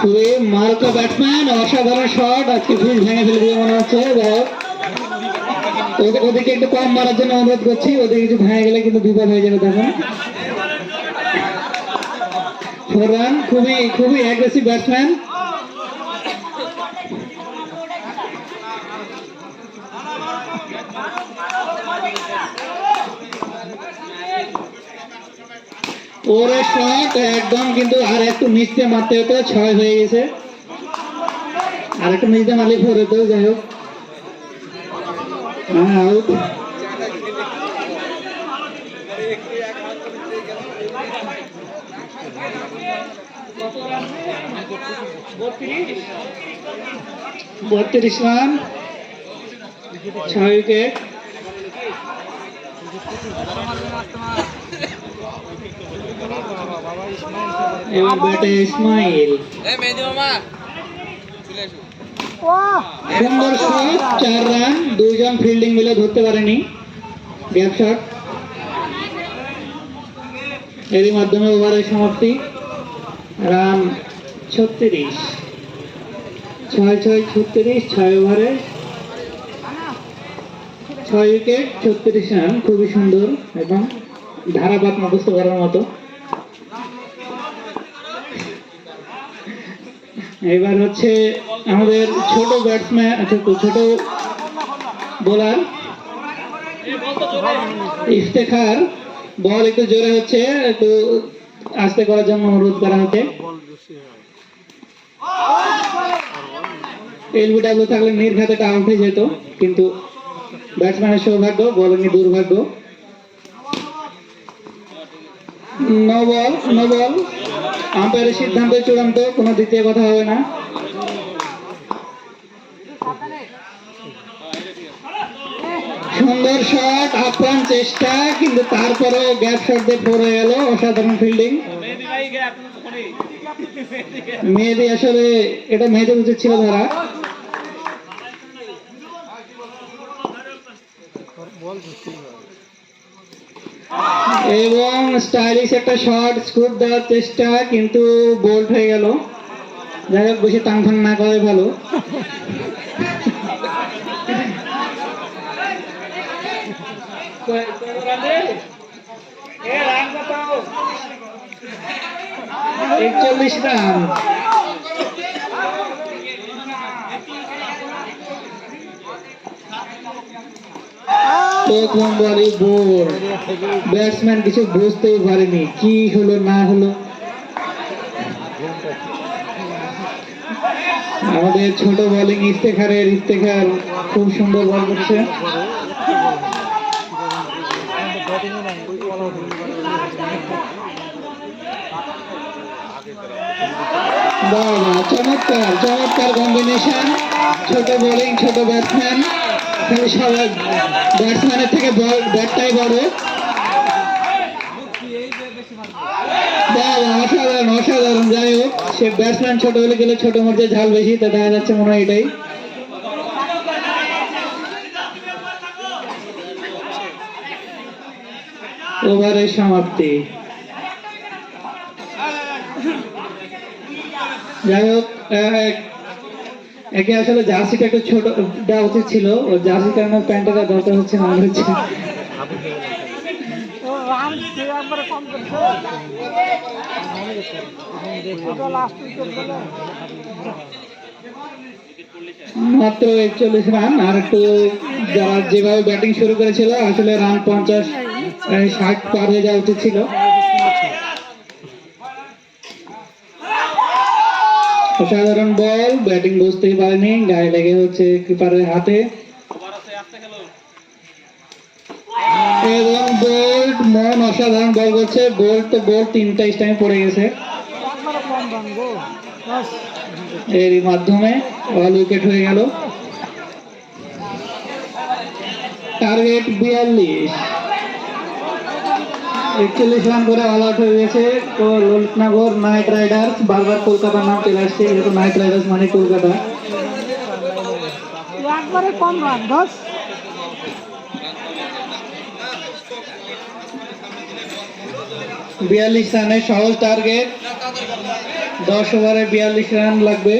খুবই মার্কা ব্যাটসম্যান, অসাধারণ শট, আজকে ফিল্ড ভেঙে ফেলে দিয়ে মনে হচ্ছে। ওদেরকে একটু কম মারার জন্য অনুরোধ করছি ওদের কিছু ভেঙে গেলে কিন্তু বিপদ হয়ে যাবে তখন ফোর রান খুবই খুবই অ্যাগ্রেসিভ ব্যাটসম্যান ওরে শট একদম কিন্তু আর একটু নিচে মারতে হতো ছয় হয়ে গেছে। আর একটু নিচে মারলে ফোর হতো যাই হোক। হ্যাঁ আউট বত্রিশ রান, ছয় উইকেট। এবার ব্যাটে ইসমাইল এ মেহেদি মামা চলে এসো সুন্দর শট চার রান দুজন ফিল্ডিং মিলে ধরতে পারেনি গ্যাপ শট এরই মাধ্যমে ওভারের সমাপ্তি রান ছত্রিশ ছয় ছয় ছত্রিশ ছয় ওভারে ছয় উইকেট ছত্রিশ রান, খুবই সুন্দর এবং ধারাপাত মুখস্থ করার মতো। এবার হচ্ছে আমাদের ছোট ব্যাটসম্যান আচ্ছা ছোট বোলার ইফতেখার। বল একটু জোরে হচ্ছে, একটু আস্তে করার জন্য অনুরোধ করা হচ্ছে। এলবিডাব্লিউ থাকলে নির্ঘাত আউট হয়ে যেত, কিন্তু ব্যাটসম্যানের সৌভাগ্য বলিং দুর্ভাগ্য। নো বল নো বল আম্পায়ারের সিদ্ধান্ত চূড়ান্ত, কোনো দ্বিতীয় কথা হবে না। সুন্দর শট, আপ্রাণ চেষ্টা, কিন্তু তারপরেও গ্যাপ শট ফোর গেল, অসাধারণ ফিল্ডিং। মেহেদি আসলে, এটা মেহেদি উচিত ছিল ধরা এবং স্টাইলিশ একটা শট স্কুপ দেওয়ার চেষ্টা কিন্তু বোল্ড হয়ে গেল। যাই হোক বেশি টান ফান না করে ভালো। একচল্লিশ রান। ব্যাটসম্যান কিছু বুঝতেই পারেনি, কি হলো, না হলো। আমাদের ছোট বলিং ইফতেখারের, ইফতেখার খুব সুন্দর বল করছে। চমৎকার চমৎকার কম্বিনেশন ছোট বোলিং ছোট ব্যাটসম্যান কিন্তু সবাই ব্যাটসম্যানের থেকে বল ব্যাটটাই বড়। অসাধারণ অসাধারণ, যাই হোক, সে ব্যাটসম্যান ছোট হলে গেলে ছোট মধ্যে ঝাল বেশি, তা দেখা যাচ্ছে মনে হয় এটাই। ওভারের সমাপ্তি। যাই হোক একে আসলে জার্সিটা একটু ছোট দেওয়া উচিত ছিল। ও জার্সির কারণে প্যান্টটা দরকার হচ্ছে না হচ্ছে। মাত্র একচল্লিশ রান আর একটু যারা যেভাবে ব্যাটিং শুরু করেছিল আসলে রান পঞ্চাশ ষাট পার হয়ে যাওয়া উচিত ছিল। অসাধারণ বল, ব্যাটিং বুঝতেই পারেনি, গায়ে লেগে হচ্ছে কিপারের হাতে। এবং বোল্ট, মন অসাধারণ বল করছে। বোল্ট তো বোল্ট তিনটা স্টাইম পড়ে গেছে। এরই মাধ্যমে অল উইকেট হয়ে গেল। টার্গেট বিয়াল্লিশ। একচল্লিশ রান করে অল আউট হয়ে গেছে। তো ললিতনগর নাইট রাইডার্স বারবার কলকাতার নাম চলে আসছে যেহেতু নাইট রাইডার্স মানে কলকাতা। একবারে কম রান বাস বিয়াল্লিশ রানের সহজ টার্গেট দশ ওভারে বিয়াল্লিশ রান লাগবে।